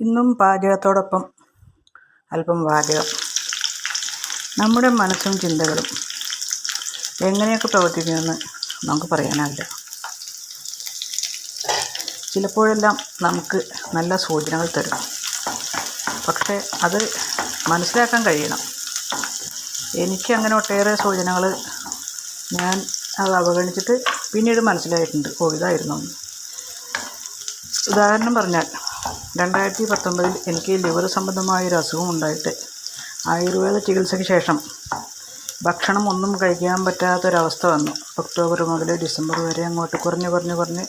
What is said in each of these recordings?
ഇന്നും പാചകത്തോടൊപ്പം അല്പം വാചകം. നമ്മുടെ മനസ്സും ചിന്തകളും എങ്ങനെയൊക്കെ പ്രവർത്തിക്കുമെന്ന് നമുക്ക് പറയാനാവില്ല. ചിലപ്പോഴെല്ലാം നമുക്ക് നല്ല സൂചനകൾ തരും. പക്ഷേ അത് മനസ്സിലാക്കാൻ കഴിയണം. എനിക്ക് അങ്ങനെ ഒട്ടേറെ സൂചനകൾ ഞാൻ അത് അവഗണിച്ചിട്ട് പിന്നീട് മനസ്സിലായിട്ടുണ്ട്. ഓ ഇതായിരുന്നു ഉദാഹരണം പറഞ്ഞാൽ രണ്ടായിരത്തി പത്തൊമ്പതിൽ എനിക്ക് ലിവർ സംബന്ധമായ ഒരു അസുഖം ഉണ്ടായിട്ട് ആയുർവേദ ചികിത്സയ്ക്ക് ശേഷം ഭക്ഷണം ഒന്നും കഴിക്കാൻ പറ്റാത്തൊരവസ്ഥ വന്നു. ഒക്ടോബർ മുതൽ ഡിസംബർ വരെ അങ്ങോട്ട് കുറഞ്ഞ് കുറഞ്ഞ് കുറഞ്ഞ്.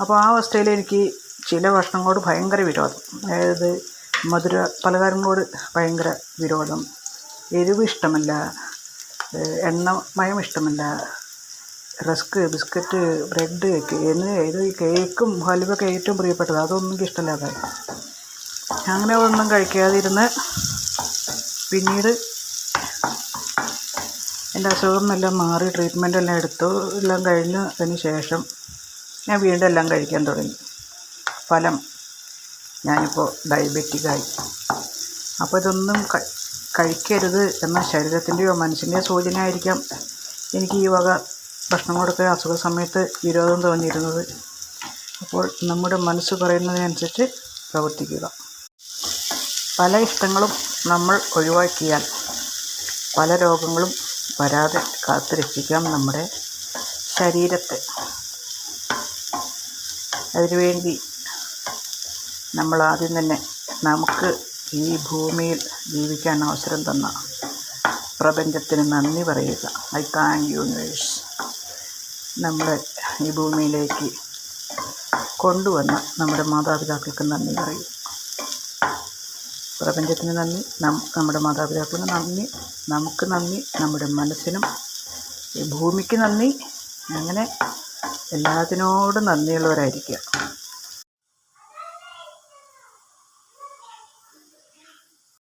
അപ്പോൾ ആ അവസ്ഥയിൽ എനിക്ക് ചില ഭക്ഷണങ്ങളോട് ഭയങ്കര വിരോധം. അതായത് മധുര പലഹാരങ്ങളോട് ഭയങ്കര വിരോധം. എരിവ് ഇഷ്ടമല്ല. എണ്ണമയം ഇഷ്ടമല്ല. റസ്ക് ബിസ്ക്കറ്റ് ബ്രെഡ് എന്ന് ഇത് കേക്കും ഹലുവൊക്കെ ഏറ്റവും പ്രിയപ്പെട്ടത്. അതൊന്നും എനിക്ക് ഇഷ്ടമില്ലാതായി അങ്ങനെ ഒന്നും കഴിക്കാതിരുന്ന് പിന്നീട് എന്റെ അസുഖം എല്ലാം മാറി ട്രീറ്റ്മെന്റ് എല്ലാം എടുത്തു എല്ലാം കഴിഞ്ഞ് അതിന് ശേഷം ഞാൻ വീണ്ടും എല്ലാം കഴിക്കാൻ തുടങ്ങി. ഫലം ഞാനിപ്പോൾ ഡയബറ്റിക്കായി. അപ്പോൾ ഇതൊന്നും കഴിക്കരുത് എന്ന ശരീരത്തിന്റെയോ മനസ്സിന്റെയോ സൂചന ആയിരിക്കാം എനിക്ക് ഈ വക ഭക്ഷണങ്ങളോടൊക്കെ അസുഖ സമയത്ത് വിരോധം തോന്നിയിരുന്നത് അപ്പോൾ നമ്മുടെ മനസ്സ് പറയുന്നതിനനുസരിച്ച് പ്രവർത്തിക്കുക. പല ഇഷ്ടങ്ങളും നമ്മൾ ഒഴിവാക്കിയാൽ പല രോഗങ്ങളും വരാതെ കാത്തു രക്ഷിക്കാം നമ്മുടെ ശരീരത്തെ. അതിനുവേണ്ടി നമ്മൾ ആദ്യം തന്നെ നമുക്ക് ഈ ഭൂമിയിൽ ജീവിക്കാൻ അവസരം തന്ന പ്രപഞ്ചത്തിന് നന്ദി പറയുക. ഐ താങ്ക് യൂണിവേഴ്സ് നമ്മളെ ഈ ഭൂമിയിലേക്ക് കൊണ്ടുവന്ന നമ്മുടെ മാതാപിതാക്കൾക്ക് നന്ദി പറയും. പ്രപഞ്ചത്തിന് നന്ദി നമ്മുടെ മാതാപിതാക്കൾക്ക് നന്ദി നമുക്ക് നന്ദി നമ്മുടെ മനസ്സിനും ഈ ഭൂമിക്ക് നന്ദി. അങ്ങനെ എല്ലാത്തിനോടും നന്ദിയുള്ളവരായിരിക്കുക.